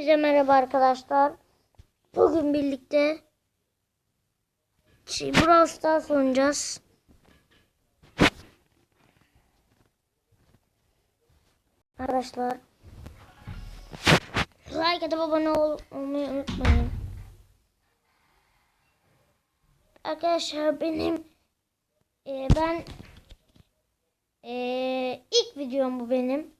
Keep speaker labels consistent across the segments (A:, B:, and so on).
A: Herkese merhaba arkadaşlar. Bugün birlikte şey, Brawl Stars oynayacağız. Arkadaşlar like atıp abone ol olmayı unutmayın. Arkadaşlar benim e, ben e, ilk videom bu benim.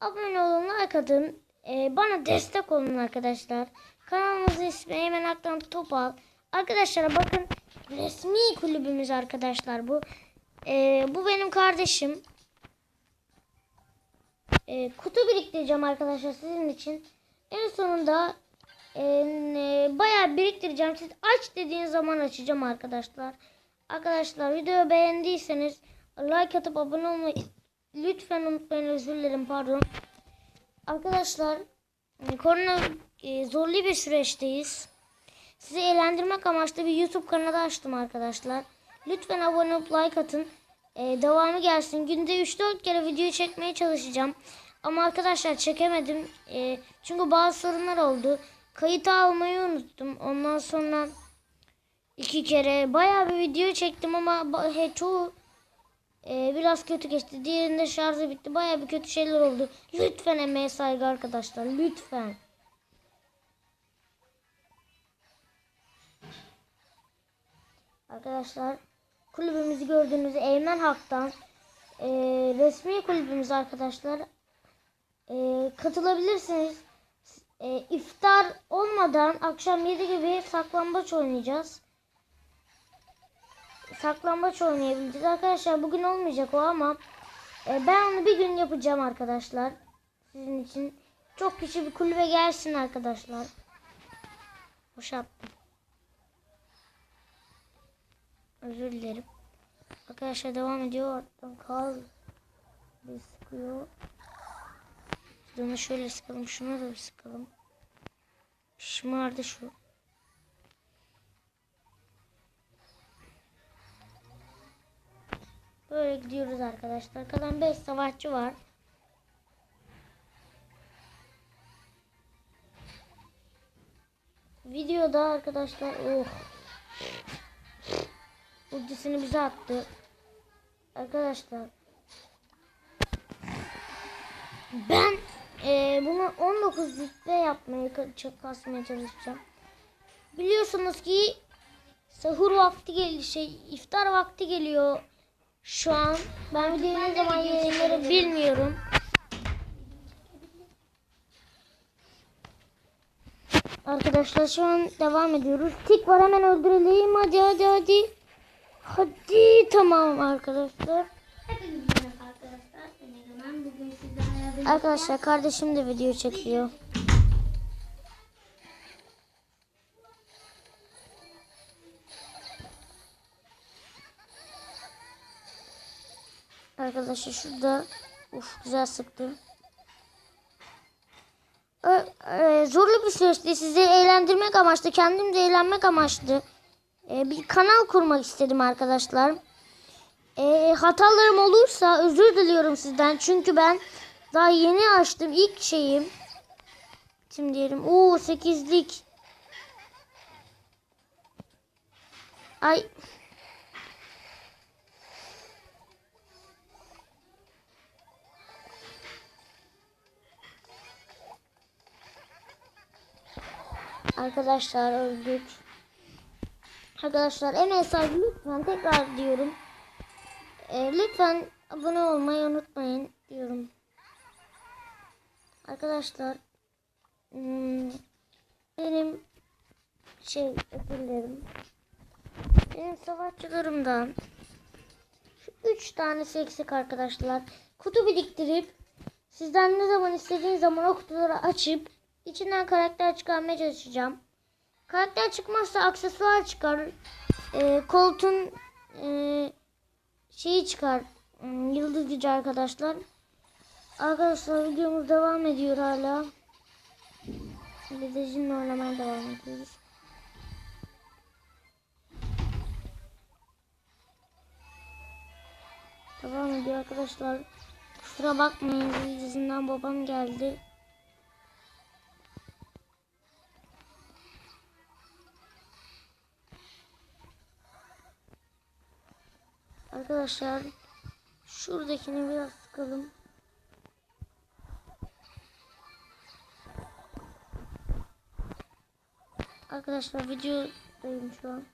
A: Abone olun, like atın. Ee, bana destek olun arkadaşlar. Kanalımızın ismi Eymen Aktan Topal. Arkadaşlar bakın resmi kulübümüz arkadaşlar bu. Ee, bu benim kardeşim. Ee, kutu biriktireceğim arkadaşlar sizin için. En sonunda e, e, bayağı biriktireceğim. Siz aç dediğiniz zaman açacağım arkadaşlar. Arkadaşlar videoyu beğendiyseniz like atıp abone olmayı lütfen unutmayın özür dilerim pardon. Arkadaşlar korona e, zorlu bir süreçteyiz. Sizi eğlendirmek amaçlı bir YouTube kanalı açtım arkadaşlar. Lütfen abone olup like atın. E, devamı gelsin. Günde 3-4 kere video çekmeye çalışacağım. Ama arkadaşlar çekemedim. E, çünkü bazı sorunlar oldu. Kayıt almayı unuttum. Ondan sonra iki kere bayağı bir video çektim ama çoğu ee, biraz kötü geçti. Diğerinde şarjı bitti. Baya bir kötü şeyler oldu. Lütfen emeğe saygı arkadaşlar. Lütfen. Arkadaşlar kulübümüzü gördüğünüz Eymen Hak'tan ee, resmi kulübümüz arkadaşlar. Ee, katılabilirsiniz. Ee, iftar olmadan akşam 7 gibi saklambaç oynayacağız saklambaç oynayabileceğiz. Arkadaşlar bugün olmayacak o ama e, ben onu bir gün yapacağım arkadaşlar. Sizin için. Çok kişi bir kulübe gelsin arkadaşlar. Boş. Özür dilerim. Arkadaşlar devam ediyor. Kal bir sıkıyor. Şunu şöyle sıkalım. Şuna da bir sıkalım. Şımardı şu. Böyle gidiyoruz arkadaşlar. Kalan 5 savaşçı var. Videoda arkadaşlar oh. Ultisini bize attı. Arkadaşlar. Ben e, bunu 19 litre yapmaya kasmaya çalışacağım. Biliyorsunuz ki sahur vakti geliyor şey iftar vakti geliyor şu an ben videoyu ne zaman yayınlarım bilmiyorum. Arkadaşlar şu an devam ediyoruz. Tik var hemen öldürelim. Hadi hadi hadi. Hadi tamam arkadaşlar. Arkadaşlar kardeşim de video çekiyor. Arkadaşlar şurada uf güzel sıktı. Ee, zorlu bir süreçti. Sizi eğlendirmek amaçlı, kendim de eğlenmek amaçlı. Ee, bir kanal kurmak istedim arkadaşlar. Ee, hatalarım olursa özür diliyorum sizden. Çünkü ben daha yeni açtım ilk şeyim. Şimdi diyelim. Oo 8'lik. Ay Arkadaşlar öldük. Arkadaşlar en sahibi lütfen tekrar diyorum. E, lütfen abone olmayı unutmayın diyorum. Arkadaşlar hmm, benim şey özür. Benim savaşçılarımdan şu üç tanesi eksik arkadaşlar. Kutu biriktirip sizden ne zaman istediğiniz zaman o kutuları açıp İçinden karakter çıkarmaya çalışacağım. Karakter çıkmazsa aksesuar çıkar. E, koltuğun e, şeyi çıkar. E, yıldız gücü arkadaşlar. Arkadaşlar videomuz devam ediyor hala. Biz de jinle oynamaya devam ediyoruz. Devam ediyor arkadaşlar. Kusura bakmayın yüzünden babam geldi. Arkadaşlar şuradakini biraz sıkalım. Arkadaşlar videodayım şu an.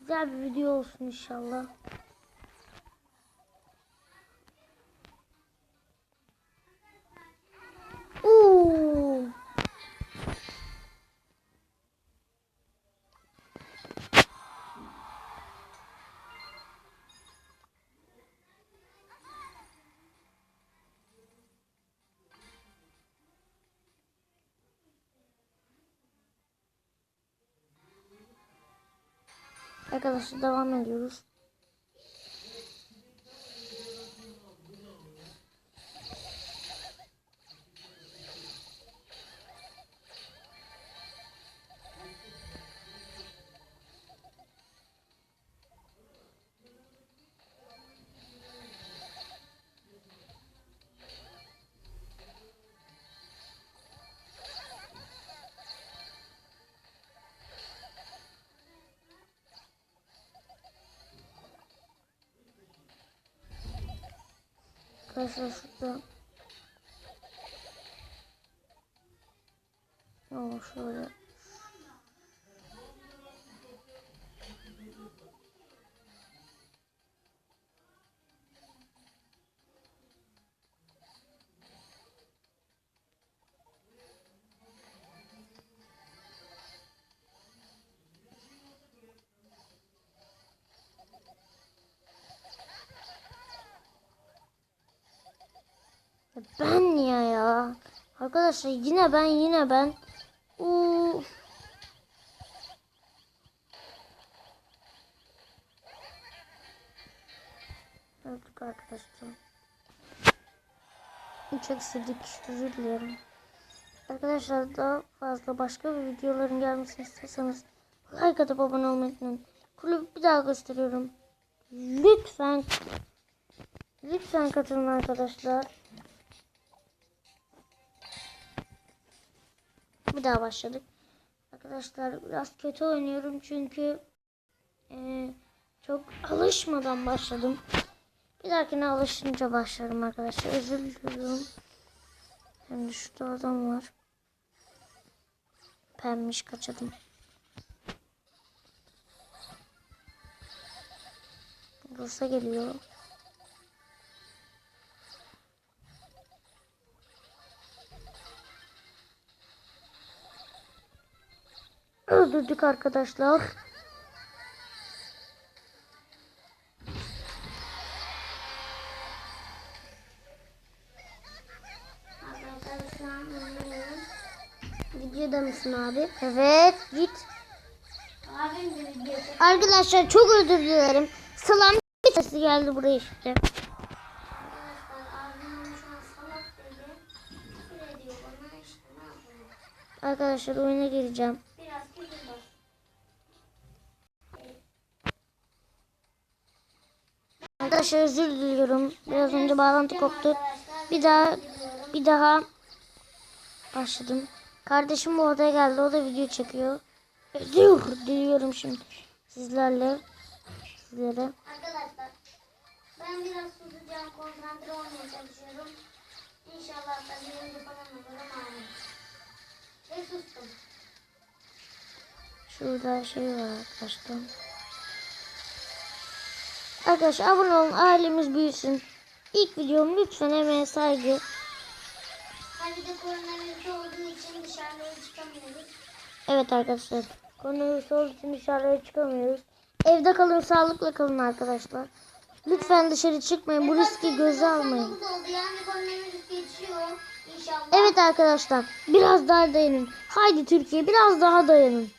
A: Güzel bir video olsun inşallah. Arkadaşlar devam ediyoruz. Arkadaşlar şurada. Oo şöyle. Ya Ben ya ya. Arkadaşlar yine ben yine ben. Oo. Öldük arkadaşlar. Çok istedik. Özür dilerim. Arkadaşlar daha fazla başka bir videoların gelmesini istiyorsanız like atıp abone olmayı unutmayın. Kulübü bir daha gösteriyorum. Lütfen lütfen katılın arkadaşlar. Bir daha başladık. Arkadaşlar biraz kötü oynuyorum çünkü eee, çok alışmadan başladım. Bir dahakine alışınca başlarım arkadaşlar. Özür diliyorum. Şimdi şurada adam var. Pemmiş kaçırdım. Bursa geliyor. Öldürdük arkadaşlar. Videoda mısın abi? Evet git. Arkadaşlar çok özür dilerim. Salam sesi geldi buraya işte.
B: Arkadaşlar abim şu
A: Arkadaşlar özür diliyorum. Biraz önce bağlantı koptu. Bir daha bir daha başladım. Kardeşim bu odaya geldi. O da video çekiyor. Özür diliyorum şimdi sizlerle. Sizlere.
B: Arkadaşlar ben biraz susacağım konsantre olmaya çalışıyorum. İnşallah da bir önce falan olurum amin. Ve sustum.
A: Şurada şey var arkadaşlar. Arkadaşlar abone olun. Ailemiz büyüsün. İlk videom lütfen emeğe saygı.
B: Ha bir de koronavirüs olduğu için dışarıya çıkamıyoruz.
A: Evet arkadaşlar. Koronavirüs olduğu için dışarıya çıkamıyoruz. Evde kalın, sağlıkla kalın arkadaşlar. Lütfen dışarı çıkmayın. Bu riski göze almayın. Evet arkadaşlar. Biraz daha dayanın. Haydi Türkiye biraz daha dayanın.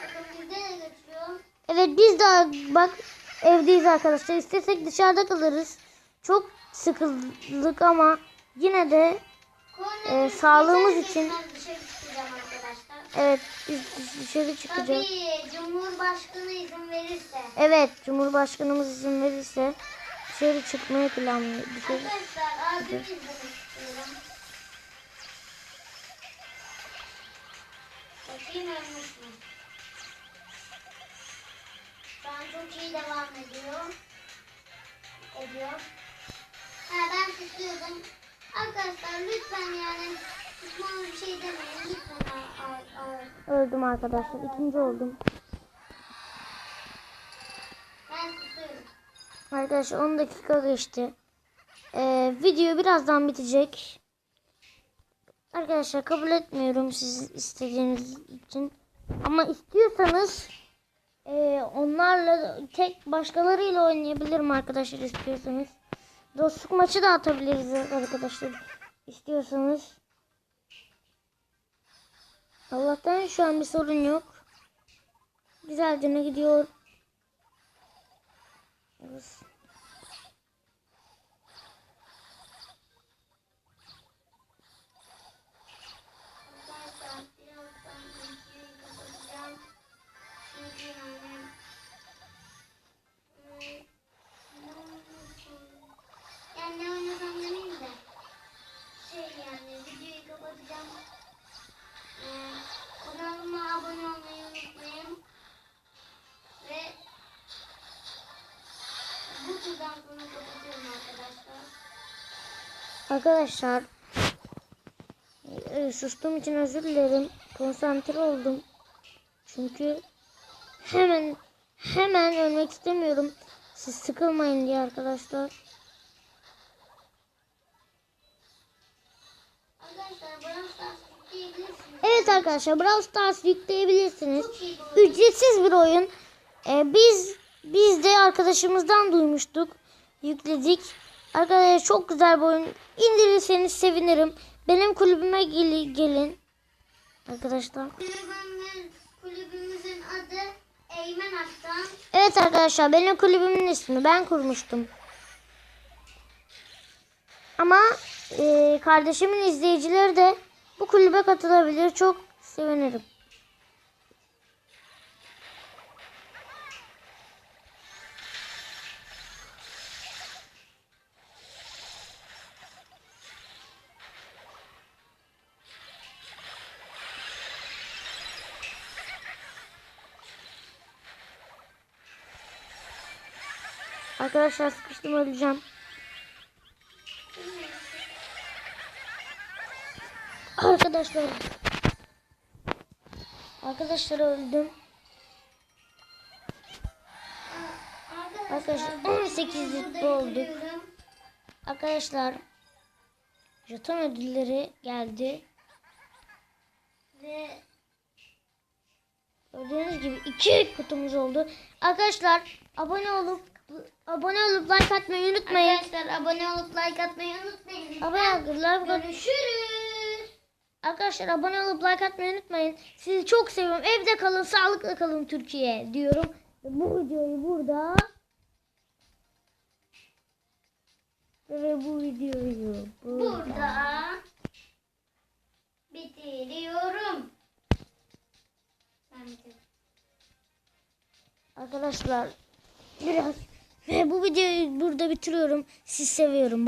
B: Bakın bizde de.
A: Evet biz de bak evdeyiz arkadaşlar. İstesek dışarıda kalırız. Çok sıkıldık ama yine de Ee, sağlığımız için- evet biz dışarı çıkacağız.
B: Tabii Cumhurbaşkanı izin verirse.
A: Evet Cumhurbaşkanımız izin verirse dışarı çıkmayı planlıyor. Dışarı...
B: Arkadaşlar abimi izlemek istiyorum. Bakayım ölmüş mü? An çok iyi devam ediyor. Ediyor. Ha ben tutuyordum. Arkadaşlar lütfen yani tutmama bir şey demeyin. Lütfen al, al.
A: Öldüm arkadaşlar. İkinci oldum.
B: Ben tutuyorum.
A: Arkadaşlar 10 dakika geçti. Ee, video birazdan bitecek. Arkadaşlar kabul etmiyorum siz istediğiniz için. Ama istiyorsanız e, onlarla tek başkalarıyla oynayabilirim arkadaşlar istiyorsanız. Dostluk maçı da atabiliriz arkadaşlar istiyorsanız. Allah'tan şu an bir sorun yok. Güzelce ne gidiyor. Evet.
B: Arkadaşlar
A: e, sustuğum için özür dilerim. Konsantre oldum. Çünkü hemen hemen ölmek istemiyorum. Siz sıkılmayın diye arkadaşlar. Evet arkadaşlar Brawl Stars yükleyebilirsiniz. Ücretsiz bir oyun. E, biz biz de arkadaşımızdan duymuştuk. Yükledik. Arkadaşlar çok güzel bir oyun. İndirirseniz sevinirim. Benim kulübüme gel- gelin. Arkadaşlar.
B: Kulübümüz, kulübümüzün adı Eymen Aktan.
A: Evet arkadaşlar benim kulübümün ismi ben kurmuştum. Ama e, kardeşimin izleyicileri de bu kulübe katılabilir. Çok sevinirim. Arkadaşlar sıkıştım öleceğim. Arkadaşlar. Arkadaşlar öldüm. Arkadaşlar, 18
B: burada
A: rütbe olduk. Arkadaşlar. Jeton ödülleri geldi.
B: Ve
A: Gördüğünüz gibi iki kutumuz oldu. Arkadaşlar abone olup abone olup like atmayı unutmayın.
B: arkadaşlar abone olup like atmayı unutmayın.
A: Abone olup
B: Görüşürüz.
A: Arkadaşlar abone olup like atmayı unutmayın. Sizi çok seviyorum. Evde kalın, sağlıklı kalın Türkiye diyorum. Bu videoyu burada ve bu videoyu burada.
B: Burada bitiriyorum.
A: Arkadaşlar biraz ve bu videoyu burada bitiriyorum. Sizi seviyorum.